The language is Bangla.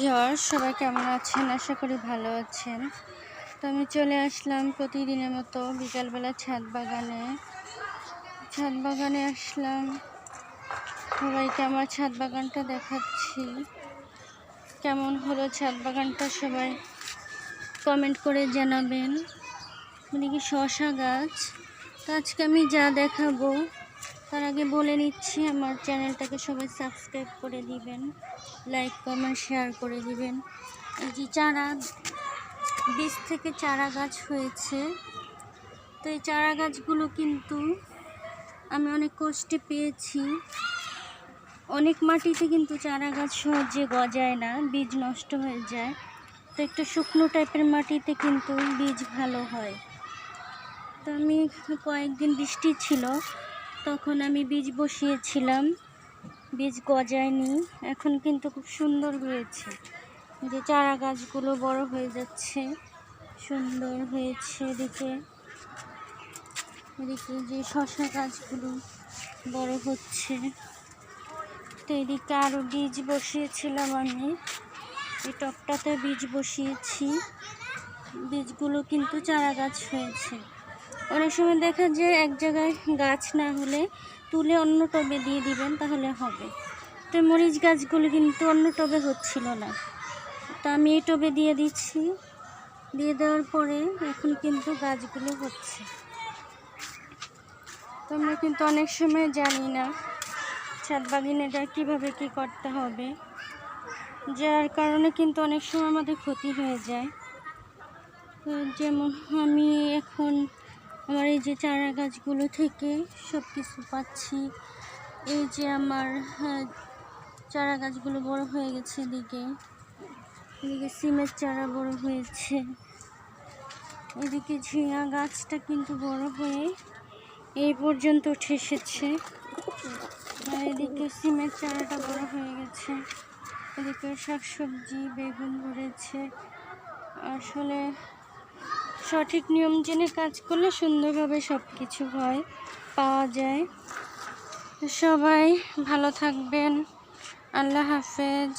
ভিওর সবাই কেমন আছেন? আশা করি ভালো আছেন। তো আমি চলে আসলাম প্রতিদিনের মতো বিকালবেলা ছাদ বাগানে। ছাদ বাগানে আসলাম। সবাইকে আমার ছাদ বাগানটা দেখাচ্ছি। কেমন হলো ছাদ বাগানটা সবাই কমেন্ট করে জানাবেন। কি শশা গাছ? তো আজকে আমি যা দেখাবো তার আগে বলে নিচ্ছি, আমার চ্যানেলটাকে সবাই সাবস্ক্রাইব করে দিবেন, লাইক, কমেন্ট, শেয়ার করে দিবেন। এই যে চারা বীজ থেকে চারা গাছ হয়েছে। তো এই চারা গাছগুলো কিন্তু আমি অনেক কষ্টে পেয়েছি। অনেক মাটিতে কিন্তু চারা গাছ সহজে গজায় না, বীজ নষ্ট হয়ে যায়। তো একটু শুকনো টাইপের মাটিতে কিন্তু বীজ ভালো হয়। তো আমি কয়েকদিন বৃষ্টি ছিল তখন আমি বীজ বসিয়েছিলাম। বীজ গজায়নি। এখন কিন্তু খুব সুন্দর হয়েছে। যে চারা গাছগুলো বড় হয়ে যাচ্ছে। সুন্দর হয়েছে এদিকে। এদিকে যে শশা গাছগুলো বড় হচ্ছে। তো এদিকে আরও বীজ বসিয়েছিলাম আমি। এই টপটাতে বীজ বসিয়েছি। বীজগুলো কিন্তু চারা গাছ হয়েছে। অনেক সময় দেখা যায় এক জায়গায় গাছ না হলে তুলে অন্য টবে দিয়ে দিবেন, তাহলে হবে। তো মরিচ গাছগুলো কিন্তু অন্য টবে হচ্ছিল না। তো আমি এই টবে দিয়ে দিচ্ছি। দিয়ে দেওয়ার পরে এখন কিন্তু গাছগুলো হচ্ছে। তো আমরা কিন্তু অনেক সময় জানি না ছাদ বাগিনেটা কীভাবে কী করতে হবে। যার কারণে কিন্তু অনেক সময় আমাদের ক্ষতি হয়ে যায়। যেমন আমি এখন আমার এই যে চারা গাছগুলো থেকে সব কিছু পাচ্ছি। এই যে আমার হ্যাঁ, চারা গাছগুলো বড় হয়ে গেছে এদিকে। এদিকে সিমের চারা বড় হয়েছে। এদিকে ঝিঙা গাছটা কিন্তু বড় হয়ে এই পর্যন্ত উঠে এসেছে। আর এদিকে সিমের চারাটা বড় হয়ে গেছে। এদিকে শাকসবজি বেগুন ধরেছে। আসলে সঠিক নিয়ম জেনে কাজ করলে সুন্দরভাবে সব কিছু হয়, পাওয়া যায়। সবাই ভালো থাকবেন। আল্লাহ হাফেজ।